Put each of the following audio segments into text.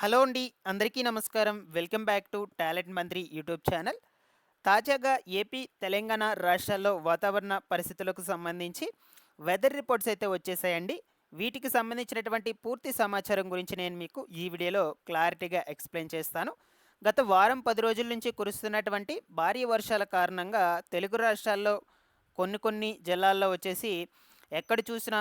Hello అండి. అందరికీ నమస్కారం. Welcome back to talent Mantri YouTube channel. తాజాగా ఏపీ తెలంగాణ రాష్ట్రాల్లో వాతావరణ పరిస్థితులకు సంబంధించి వెదర్ రిపోర్ట్స్ అయితే వచ్చేసాయండి. వీటికి సంబంధించినటువంటి పూర్తి సమాచారం గురించి నేను మీకు ఈ వీడియోలో క్లారిటీగా ఎక్స్ప్లెయిన్ చేస్తాను. గత వారం పది రోజుల నుంచి కురుస్తున్నటువంటి భారీ వర్షాల కారణంగా తెలుగు రాష్ట్రాల్లో కొన్ని కొన్ని జిల్లాల్లో వచ్చేసి ఎక్కడ చూసినా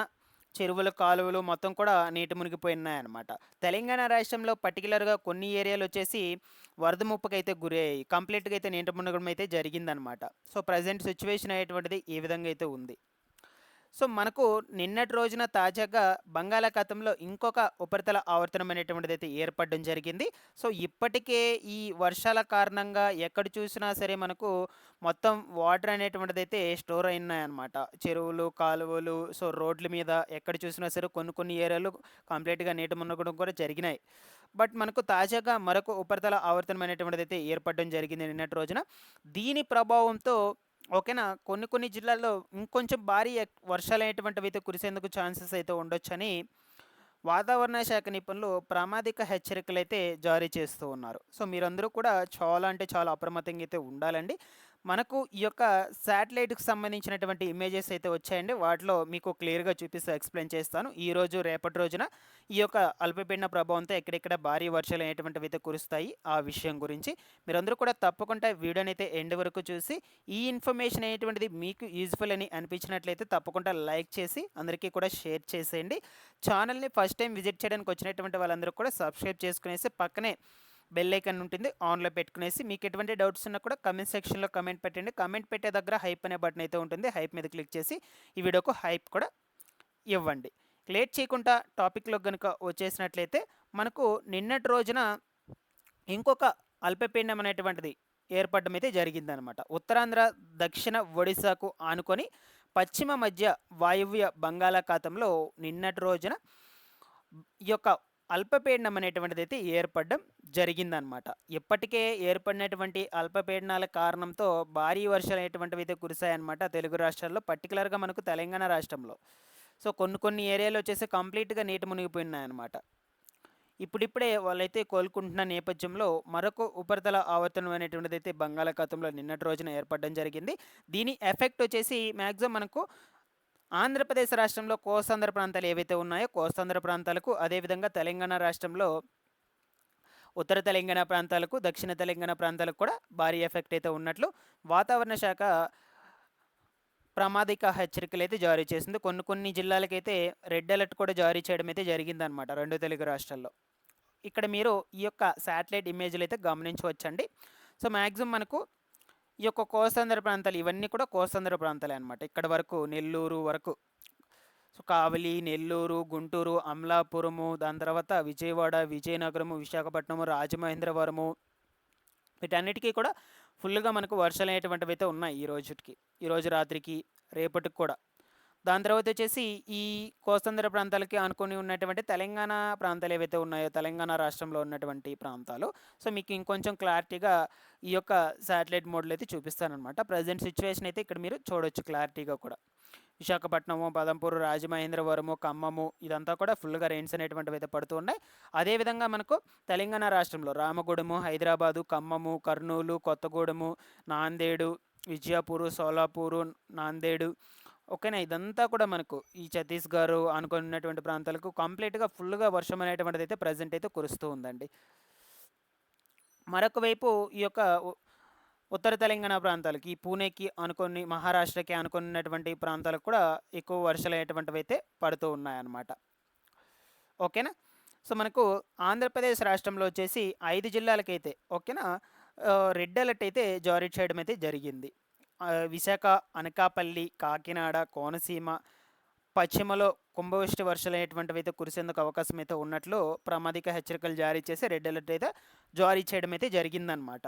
చెరువులు కాలువలు మొత్తం కూడా నీటి మునిగిపోయినాయన్నమాట. తెలంగాణ రాష్ట్రంలో పర్టికులర్గా కొన్ని ఏరియాలు వచ్చేసి వరద ముప్పుకైతే గురి అయ్యాయి. కంప్లీట్గా అయితే నీటి మునగడం అయితే జరిగిందనమాట సో ప్రజెంట్ సిచ్యువేషన్ అయ్యేటువంటిది ఈ విధంగా అయితే ఉంది. సో మనకు నిన్నటి రోజున తాజాగా బంగాళాఖాతంలో ఇంకొక ఉపరితల ఆవర్తనం అనేటువంటిది అయితే ఏర్పడడం జరిగింది. సో ఇప్పటికే ఈ వర్షాల కారణంగా ఎక్కడ చూసినా సరే మనకు మొత్తం వాటర్ అనేటువంటిది అయితే స్టోర్ అయినాయన్నమాట. చెరువులు కాలువలు సో రోడ్ల మీద ఎక్కడ చూసినా సరే కొన్ని కొన్ని ఏరియాలు కంప్లీట్గా నీటి మునగడం కూడా జరిగినాయి. బట్ మనకు తాజాగా మరొక ఉపరితల ఆవర్తనం అనేటువంటిది అయితే ఏర్పడడం జరిగింది నిన్నటి రోజున. దీని ప్రభావంతో ఓకేనా? కొన్ని కొన్ని జిల్లాల్లో ఇంకొంచెం భారీ వర్షాలు అనేటువంటివి అయితే కురిసేందుకు ఛాన్సెస్ అయితే ఉండొచ్చని వాతావరణ శాఖ నిపుణులు ప్రామాదిక హెచ్చరికలు అయితే జారీ చేస్తూ ఉన్నారు. సో మీరందరూ కూడా చాలా అంటే చాలా అప్రమత్తంగా అయితే ఉండాలండి. మనకు ఈ యొక్క శాటిలైట్కి సంబంధించినటువంటి ఇమేజెస్ అయితే వచ్చాయండి. వాటిలో మీకు క్లియర్గా చూపిస్తూ ఎక్స్ప్లెయిన్ చేస్తాను. ఈ రోజు రేపటి రోజున ఈ యొక్క అల్పపీడన ప్రభావంతో ఎక్కడెక్కడ భారీ వర్షాలు అనేటువంటివి అయితే కురుస్తాయి ఆ విషయం గురించి మీరందరూ కూడా తప్పకుండా వీడియోని అయితే ఎండ్ వరకు చూసి ఈ ఇన్ఫర్మేషన్ అనేటువంటిది మీకు యూజ్ఫుల్ అని అనిపించినట్లయితే తప్పకుండా లైక్ చేసి అందరికీ కూడా షేర్ చేసేయండి. ఛానల్ని ఫస్ట్ టైం విజిట్ చేయడానికి వచ్చినటువంటి వాళ్ళందరూ కూడా సబ్స్క్రైబ్ చేసుకునేసి పక్కనే బెల్ ఐకన్ ఉంటుంది ఆన్లో పెట్టుకునేసి మీకు ఎటువంటి డౌట్స్ ఉన్నా కూడా కమెంట్ సెక్షన్లో కమెంట్ పెట్టండి. కమెంట్ పెట్టే దగ్గర హైప్ అనే బటన్ అయితే ఉంటుంది. హైప్ మీద క్లిక్ చేసి ఈ వీడియోకు హైప్ కూడా ఇవ్వండి. లేట్ చేయకుండా టాపిక్లో కనుక వచ్చేసినట్లయితే మనకు నిన్నటి రోజున ఇంకొక అల్పపీడనం అనేటువంటిది ఏర్పడడం అయితే జరిగిందనమాట ఉత్తరాంధ్ర దక్షిణ ఒడిశాకు ఆనుకొని పశ్చిమ మధ్య వాయువ్య బంగాళాఖాతంలో నిన్నటి రోజున ఈ యొక్క అల్పపీడనం అనేటువంటిది అయితే ఏర్పడడం జరిగిందనమాట. ఇప్పటికే ఏర్పడినటువంటి అల్పపీడనాల కారణంతో భారీ వర్షాలు అనేటువంటివి అయితే కురిశాయన్నమాట తెలుగు రాష్ట్రాల్లో పర్టికులర్గా మనకు తెలంగాణ రాష్ట్రంలో. సో కొన్ని కొన్ని ఏరియాలు వచ్చేసి కంప్లీట్గా నీటి మునిగిపోయినాయన్నమాట ఇప్పుడిప్పుడే వాళ్ళైతే కోలుకుంటున్న నేపథ్యంలో మరొక ఉపరితల ఆవర్తనం అనేటువంటిది అయితే బంగాళాఖాతంలో నిన్నటి రోజున ఏర్పడడం జరిగింది. దీని ఎఫెక్ట్ వచ్చేసి మ్యాక్సిమం మనకు ఆంధ్రప్రదేశ్ రాష్ట్రంలో కోస్తాంధ్ర ప్రాంతాలు ఏవైతే ఉన్నాయో కోస్తాంధ్ర ప్రాంతాలకు అదేవిధంగా తెలంగాణ రాష్ట్రంలో ఉత్తర తెలంగాణ ప్రాంతాలకు దక్షిణ తెలంగాణ ప్రాంతాలకు కూడా భారీ ఎఫెక్ట్ అయితే ఉన్నట్లు వాతావరణ శాఖ ప్రమాదిక హెచ్చరికలు అయితే జారీ చేసింది. కొన్ని కొన్ని జిల్లాలకైతే రెడ్ అలర్ట్ కూడా జారీ చేయడం అయితే జరిగిందనమాట రెండు తెలుగు రాష్ట్రాల్లో. ఇక్కడ మీరు ఈ యొక్క శాటిలైట్ ఇమేజ్లు అయితే గమనించవచ్చండి. సో మ్యాక్సిమం మనకు ఈ యొక్క కోస్తాంధ్ర ప్రాంతాలు ఇవన్నీ కూడా కోస్తాంధ్ర ప్రాంతాలే అనమాట ఇక్కడ వరకు నెల్లూరు వరకు. సో కావలి నెల్లూరు గుంటూరు అమలాపురము దాని తర్వాత విజయవాడ విజయనగరము విశాఖపట్నము రాజమహేంద్రవరము వీటన్నిటికీ కూడా ఫుల్గా మనకు వర్షాలు అనేటువంటివి అయితే ఉన్నాయి ఈ రోజుకి. ఈరోజు రాత్రికి రేపటికి కూడా. దాని తర్వాత వచ్చేసి ఈ కోస్తాంధ్ర ప్రాంతాలకి ఆనుకొని ఉన్నటువంటి తెలంగాణ ప్రాంతాలు ఏవైతే ఉన్నాయో తెలంగాణ రాష్ట్రంలో ఉన్నటువంటి ప్రాంతాలు. సో మీకు ఇంకొంచెం క్లారిటీగా ఈ యొక్క శాటిలైట్ మోడల్ అయితే చూపిస్తానమాట ప్రజెంట్ సిచ్యువేషన్ అయితే ఇక్కడ మీరు చూడొచ్చు క్లారిటీగా కూడా. విశాఖపట్నము పదంపూరు రాజమహేంద్రవరము ఖమ్మము ఇదంతా కూడా ఫుల్గా రెయిన్స్ అనేటువంటివి అయితే పడుతూ ఉన్నాయి. అదేవిధంగా మనకు తెలంగాణ రాష్ట్రంలో రామగూడెము హైదరాబాదు ఖమ్మము కర్నూలు కొత్తగూడెము నాందేడు విజయపూరు సోలాపూరు నాందేడు ఓకేనా? ఇదంతా కూడా మనకు ఈ ఛత్తీస్గఢ్ అనుకుని ఉన్నటువంటి ప్రాంతాలకు కంప్లీట్గా ఫుల్గా వర్షం అనేటువంటిది అయితే ప్రజెంట్ అయితే కురుస్తూ ఉందండి. మరొక వైపు ఈ యొక్క ఉత్తర తెలంగాణ ప్రాంతాలకి పూణేకి అనుకొని మహారాష్ట్రకి అనుకున్నటువంటి ప్రాంతాలకు కూడా ఎక్కువ వర్షాలు అనేటువంటివి అయితే పడుతూ ఉన్నాయన్నమాట. ఓకేనా? సో మనకు ఆంధ్రప్రదేశ్ రాష్ట్రంలో వచ్చేసి ఐదు జిల్లాలకైతే ఓకేనా? రెడ్ అలర్ట్ అయితే జారీ చేయడం అయితే జరిగింది. విశాఖ అనకాపల్లి కాకినాడ కోనసీమ పశ్చిమలో కుంభవృష్టి వర్షాలు అనేటువంటివి అయితే కురిసేందుకు అవకాశం అయితే ఉన్నట్లు ప్రమాదిక హెచ్చరికలు జారీ చేసి రెడ్ అలర్ట్ అయితే జారీ చేయడం అయితే జరిగిందనమాట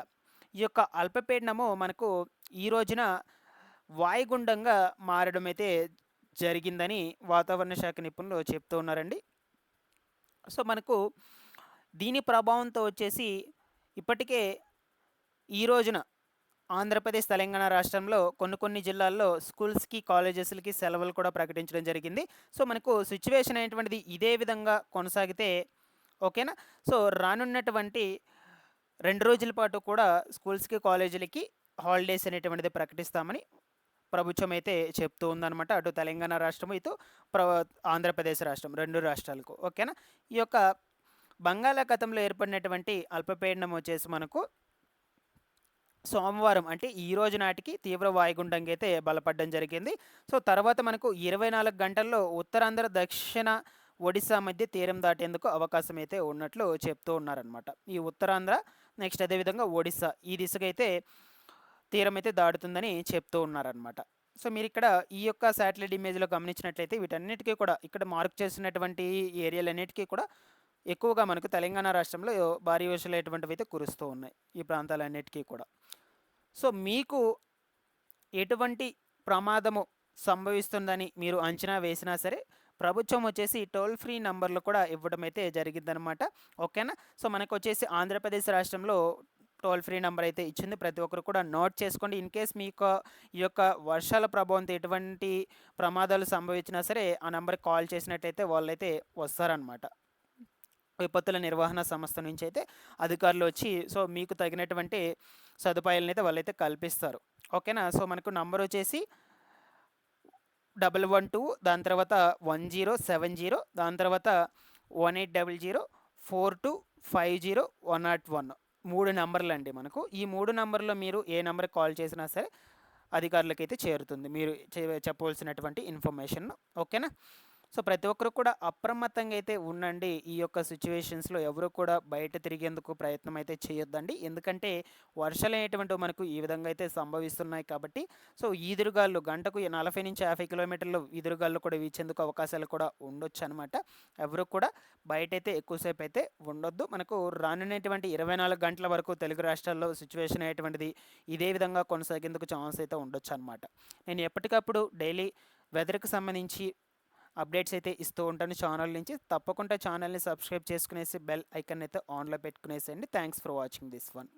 ఈ యొక్క అల్పపీడనము మనకు ఈ రోజున వాయుగుండంగా మారడం అయితే జరిగిందని వాతావరణ శాఖ నిపుణులు చెప్తూ ఉన్నారండి. సో మనకు దీని ప్రభావంతో వచ్చేసి ఇప్పటికే ఈ రోజున ఆంధ్రప్రదేశ్ తెలంగాణ రాష్ట్రంలో కొన్ని కొన్ని జిల్లాల్లో స్కూల్స్కి కాలేజెస్లకి సెలవులు కూడా ప్రకటించడం జరిగింది. సో మనకు సిచ్యువేషన్ అనేటువంటిది ఇదే విధంగా కొనసాగితే ఓకేనా? సో రానున్నటువంటి రెండు రోజుల పాటు కూడా స్కూల్స్కి కాలేజీలకి హాలిడేస్ అనేటువంటిది ప్రకటిస్తామని ప్రభుత్వం అయితే చెప్తూ ఉందన్నమాట. అటు తెలంగాణ రాష్ట్రం ఇటు ప్ర ఆంధ్రప్రదేశ్ రాష్ట్రం రెండు రాష్ట్రాలకు. ఓకేనా? ఈ యొక్క బంగాళాఖాతంలో ఏర్పడినటువంటి అల్పపీడనం వచ్చేసి మనకు సోమవారం అంటే ఈ రోజు నాటికి తీవ్ర వాయుగుండంగా అయితే బలపడడం జరిగింది. సో తర్వాత మనకు ఇరవై నాలుగు గంటల్లో ఉత్తరాంధ్ర దక్షిణ ఒడిశా మధ్య తీరం దాటేందుకు అవకాశం అయితే ఉన్నట్లు చెప్తూ ఉన్నారనమాట ఈ ఉత్తరాంధ్ర నెక్స్ట్ అదేవిధంగా ఒడిశా ఈ దిశగా అయితే తీరం అయితే దాటుతుందని చెప్తూ ఉన్నారనమాట సో మీరు ఇక్కడ ఈ యొక్క శాటిలైట్ ఇమేజ్లో గమనించినట్లయితే వీటన్నిటికీ కూడా ఇక్కడ మార్క్ చేసినటువంటి ఏరియాలన్నిటికీ కూడా ఎక్కువగా మనకు తెలంగాణ రాష్ట్రంలో భారీ వర్షాలు ఎటువంటివి అయితే కురుస్తూ ఉన్నాయి ఈ ప్రాంతాలన్నిటికీ కూడా. సో మీకు ఎటువంటి ప్రమాదము సంభవిస్తుందని మీరు అంచనా వేసినా సరే ప్రభుత్వం వచ్చేసి టోల్ ఫ్రీ నంబర్లు కూడా ఇవ్వడం అయితే జరిగిందనమాట ఓకేనా? సో మనకు వచ్చేసి ఆంధ్రప్రదేశ్ రాష్ట్రంలో టోల్ ఫ్రీ నెంబర్ అయితే ఇచ్చింది. ప్రతి ఒక్కరు కూడా నోట్ చేసుకోండి. ఇన్ కేస్ మీకు ఈ యొక్క వర్షాల ప్రభావంతో ఎటువంటి ప్రమాదాలు సంభవించినా సరే ఆ నెంబర్కి కాల్ చేసినట్టయితే వాళ్ళైతే వస్తారనమాట విపత్తుల నిర్వహణ సంస్థ నుంచి అయితే అధికారులు వచ్చి సో మీకు తగినటువంటి సదుపాయాలను అయితే వాళ్ళైతే కల్పిస్తారు. ఓకేనా? సో మనకు నంబర్ వచ్చేసి డబల్ వన్ టూ దాని తర్వాత వన్ జీరో సెవెన్ జీరో దాని తర్వాత one eight double zero four two five zero one nought one. మూడు నెంబర్లు అండి మనకు. ఈ మూడు నెంబర్లో మీరు ఏ నెంబర్కి కాల్ చేసినా సరే అధికారులకైతే చేరుతుంది. మీరు చెప్పవలసినటువంటి ఇన్ఫర్మేషన్. ఓకేనా? సో ప్రతి ఒక్కరు కూడా అప్రమత్తంగా అయితే ఉండండి. ఈ యొక్క సిచ్యువేషన్స్లో ఎవరు కూడా బయట తిరిగేందుకు ప్రయత్నం అయితే చేయొద్దండి. ఎందుకంటే వర్షాలు అనేటువంటివి మనకు ఈ విధంగా అయితే సంభవిస్తున్నాయి కాబట్టి. సో ఈదురుగాళ్ళు గంటకు నలభై నుంచి యాభై కిలోమీటర్లు ఈదురుగాళ్ళు కూడా వీచేందుకు అవకాశాలు కూడా ఉండొచ్చు అనమాట ఎవరు కూడా బయట అయితే ఎక్కువసేపు అయితే ఉండొద్దు. మనకు రానున్నటువంటి ఇరవై నాలుగు గంటల వరకు తెలుగు రాష్ట్రాల్లో సిచ్యువేషన్ అనేటువంటిది ఇదే విధంగా కొనసాగేందుకు ఛాన్స్ అయితే ఉండొచ్చు అనమాట నేను ఎప్పటికప్పుడు డైలీ వెదర్కి సంబంధించి అప్డేట్స్ అయితే ఇస్తూ ఉంటాను ఛానల్ నుంచి. తప్పకుండా ఛానల్ని సబ్స్క్రైబ్ చేసుకునేసి బెల్ ఐకన్ అయితే ఆన్లో పెట్టుకునేసేయండి. Thanks for watching this one.